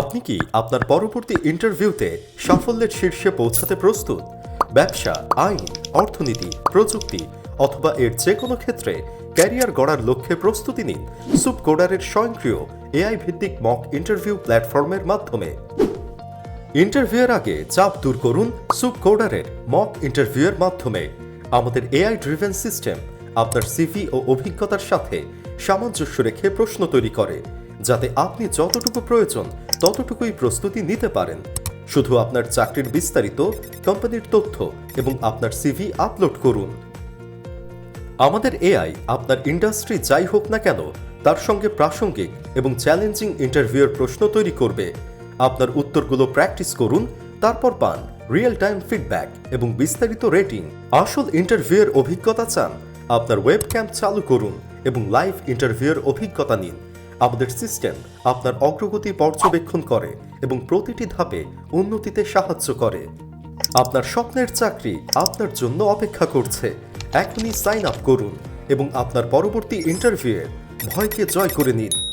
আপনি কি আপনার পরবর্তী ইন্টারভিউতে সাফল্যের শীর্ষে পৌঁছাতে প্রস্তুত? ব্যবসা, আইন, অর্থনীতি, প্রযুক্তি অথবা এর যে কোনো ক্ষেত্রে ক্যারিয়ার গড়ার লক্ষ্যে প্রস্তুতি নিন সুপ কোডারের স্বয়ংক্রিয় এআই ভিত্তিক মক ইন্টারভিউ প্ল্যাটফর্মের মাধ্যমে। ইন্টারভিউয়ের আগে চাপ দূর করুন সুপ কোডারের মক ইন্টারভিউয়ের মাধ্যমে। আমাদের এআই ড্রিভেন সিস্টেম আপনার সিভি ও অভিজ্ঞতার সাথে সামঞ্জস্য রেখে প্রশ্ন তৈরি করে, যাতে আপনি যতটুকু প্রয়োজন ততটুকুই প্রস্তুতি নিতে পারেন। শুধু আপনার চাকরির বিস্তারিত কোম্পানির তথ্য এবং আপনার সিভি আপলোড করুন। আমাদের এআই আপনার ইন্ডাস্ট্রি যাই হোক না কেন, তার সঙ্গে প্রাসঙ্গিক এবং চ্যালেঞ্জিং ইন্টারভিউয়ের প্রশ্ন তৈরি করবে। আপনার উত্তরগুলো প্র্যাকটিস করুন, তারপর পান রিয়েল টাইম ফিডব্যাক এবং বিস্তারিত রেটিং। আসল ইন্টারভিউয়ের অভিজ্ঞতা চান। আপনার ওয়েব ক্যাম্প চালু করুন এবং লাইভ ইন্টারভিউয়ের অভিজ্ঞতা নিন। আমাদের সিস্টেম আপনার অগ্রগতি পর্যবেক্ষণ করে এবং প্রতিটি ধাপে উন্নতিতে সাহায্য করে। আপনার স্বপ্নের চাকরি আপনার জন্য অপেক্ষা করছে। এখনই সাইন আপ করুন এবং আপনার পরবর্তী ইন্টারভিউয়ে ভয়কে জয় করে নিন।